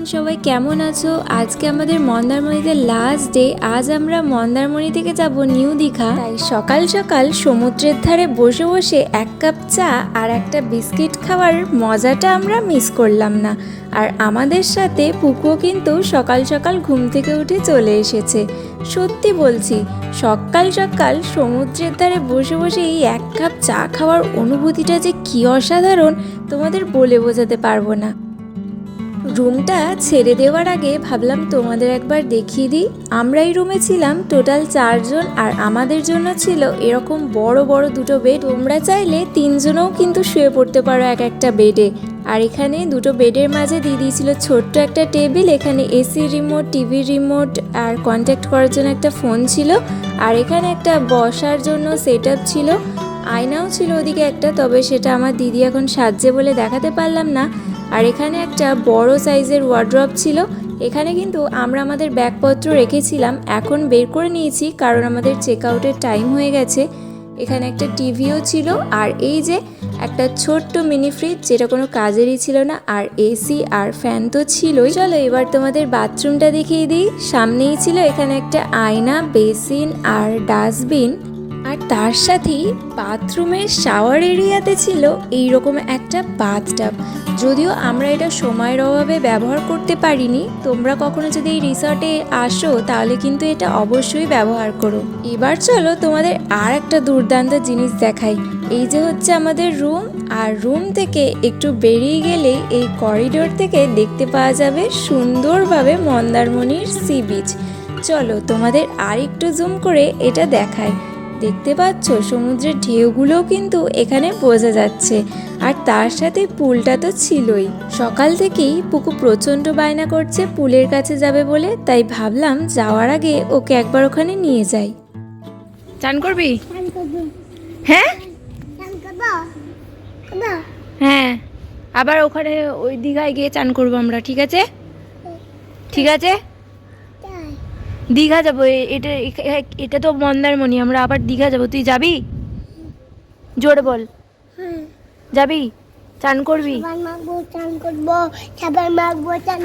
Everyone সবাই কেমন আছো? আজকে আমাদের মন্দারমণিতে লাস্ট ডে আজ আমরা মন্দারমণি থেকে যাব নিউ দীঘা। তাই সকাল সকাল সমুদ্রের ধারে বসে বসে এক কাপ চা আর একটা বিস্কিট খাওয়ার মজাটা আমরা মিস করলাম না। আর আমাদের সাথে পুকুও কিন্তু সকাল সকাল ঘুম থেকে উঠে চলে এসেছে। সত্যি বলছি, সকাল সকাল সমুদ্রের ধারে বসে বসে এই এক কাপ চা খাওয়ার অনুভূতিটা যে কী অসাধারণ, তোমাদের বলে বোঝাতে পারব না। রুমটা ছেড়ে দেওয়ার আগে ভাবলাম তোমাদের একবার দেখিয়ে দিই। আমরা এই রুমে ছিলাম, টোটাল চারজন আর আমাদের জন্য ছিল এরকম বড় বড় দুটো বেড। তোমরা চাইলে তিনজনও কিন্তু শুয়ে পড়তে পারো এক একটা বেডে। আর এখানে দুটো বেডের মাঝে দিয়ে দিয়েছিল ছোট্ট একটা টেবিল, এখানে এসি রিমোট, টিভি রিমোট আর কন্ট্যাক্ট করার জন্য একটা ফোন ছিল। আর এখানে একটা বসার জন্য সেট ছিল। আয়নাও ছিল ওদিকে একটা, তবে সেটা আমার দিদি এখন সাজছে বলে দেখাতে পারলাম না। আর এখানে একটা বড় সাইজের ওয়ার্ড্রপ ছিল। এখানে কিন্তু আমরা আমাদের ব্যাগপত্র রেখেছিলাম। এখন বের করে নিয়েছি কারণ আমাদের চেক আউটের টাইম হয়ে গেছে। এখানে একটা টিভিও ছিল আর এই যে একটা ছোট্ট মিনি ফ্রিজ যেটা কোনো কাজেরই ছিল না আর এসি আর ফ্যান তো ছিলই। চলো এবার তোমাদের বাথরুমটা দেখিয়ে দিই। সামনেই ছিল এখানে একটা আয়না বেসিন আর ডাস্টবিন আর তার সাথেই বাথরুমের শাওয়ার এরিয়াতে ছিল এই রকম একটা বাথটাব যদিও আমরা এটা সময়ের অভাবে ব্যবহার করতে পারিনি, তোমরা কখনো যদি এই রিসর্টে আসো তাহলে কিন্তু এটা অবশ্যই ব্যবহার করো। এবার চলো তোমাদের আর একটা দুর্দান্ত জিনিস দেখাই। এই যে হচ্ছে আমাদের রুম আর রুম থেকে একটু বেরিয়ে গেলেই এই করিডোর থেকে দেখতে পাওয়া যাবে সুন্দরভাবে মন্দারমণির সি বিচ চলো তোমাদের আর একটু জুম করে এটা দেখায় দেখতে পাচ্ছ? সমুদ্রের ঢেউগুলোও কিন্তু এখানে বোঝা যাচ্ছে। আর তার সাথে পুলটা তো ছিলই। সকাল থেকেই পুকু প্রচণ্ড বায়না করছে পুলের কাছে যাবে বলে তাই ভাবলাম যাওয়ার আগে ওকে একবার ওখানে নিয়ে যাই। চান করবি? হ্যাঁ? চান করব? করব? হ্যাঁ। আবার ওখানে ওই দীঘায় গিয়ে চান করব আমরা ঠিক আছে? ঠিক আছে? দীঘা যাব এটা এটা তো মন্দারমণি আমরা আবার দীঘা যাব। তুই যাবি? জোরে বল। হ্যাঁ। যাবি? চান করবি? চান করব সাবান চান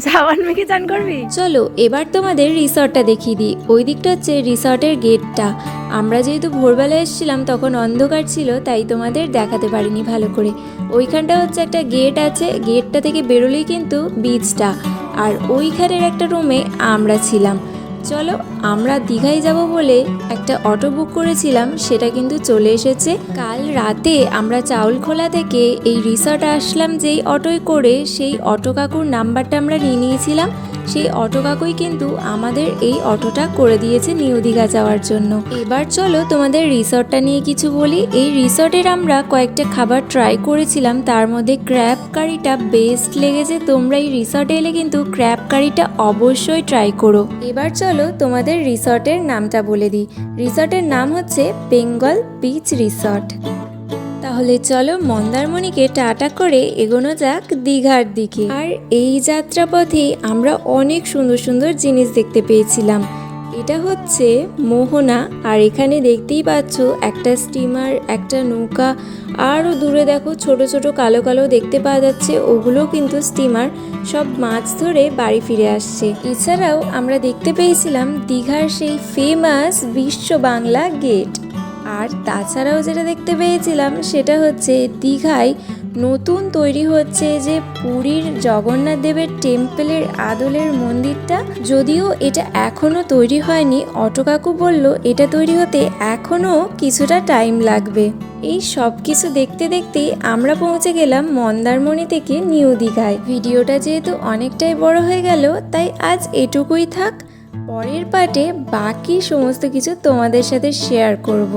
সাবান মেখে চান করবি? চলো এবার তোমাদের রিসর্টটা দেখিয়ে দিই। ওই দিকটা হচ্ছে রিসর্টের গেটটা। আমরা যেহেতু ভোরবেলা এসেছিলাম তখন অন্ধকার ছিল তাই তোমাদের দেখাতে পারিনি ভালো করে। ওইখানটা হচ্ছে একটা গেট আছে। গেটটা থেকে বেরোলেই কিন্তু বিচটা আর ওই ওইখানের একটা রুমে আমরা ছিলাম। চলো, আমরা দীঘায় যাব বলে একটা অটো বুক করেছিলাম, সেটা কিন্তু চলে এসেছে। কাল রাতে আমরা চাউলখোলা থেকে এই রিসর্ট আসলাম যেই অটোয় করে, সেই অটো কাকুর নাম্বারটা আমরা নিয়ে নিয়েছিলাম। সেই অটো কাকুই কিন্তু আমাদের এই অটোটা করে দিয়েছে নিউ দীঘা যাওয়ার জন্য। এবার চলো তোমাদের রিসর্টটা নিয়ে কিছু বলি। এই রিসর্টের আমরা কয়েকটা খাবার ট্রাই করেছিলাম, তার মধ্যে ক্র্যাব কারিটা বেস্ট লেগেছে। তোমরা এই রিসর্টে এলে কিন্তু ক্র্যাব কারিটা অবশ্যই ট্রাই করো। এবার চলো তোমাদের রিসর্টের নামটা বলে দিই। রিসর্টের নাম হচ্ছে বেঙ্গল বিচ রিসর্ট। তাহলে চলো মন্দারমণিকে টাটা করে এগোনো যাক দীঘার দিকে। আর এই যাত্রাপথে আমরা অনেক সুন্দর সুন্দর জিনিস দেখতে পেয়েছিলাম। এটা হচ্ছে মোহনা, আর এখানে দেখতেই পাচ্ছ একটা স্টিমার, একটা নৌকা, আরও দূরে দেখো ছোট ছোট কালো কালো দেখতে পাওয়া যাচ্ছে, ওগুলো কিন্তু স্টিমার, সব মাছ ধরে বাড়ি ফিরে আসছে। এছাড়াও আমরা দেখতে পেয়েছিলাম দীঘার সেই ফেমাস বিশ্ব বাংলা গেট আর তাছাড়াও যেটা দেখতে পেয়েছিলাম সেটা হচ্ছে দীঘায় নতুন তৈরি হচ্ছে যে পুরীর জগন্নাথ দেবের টেম্পলের আদলের মন্দিরটা। যদিও এটা এখনও তৈরি হয়নি, অটোকাকু বলল এটা তৈরি হতে এখনও কিছুটা টাইম লাগবে। এই সব কিছু দেখতে দেখতেই আমরা পৌঁছে গেলাম মন্দারমণি থেকে নিউ দীঘায়। ভিডিওটা যেহেতু অনেকটাই বড় হয়ে গেল, তাই আজ এটুকুই থাক। পরের পার্টে বাকি সমস্ত কিছু তোমাদের সাথে শেয়ার করব।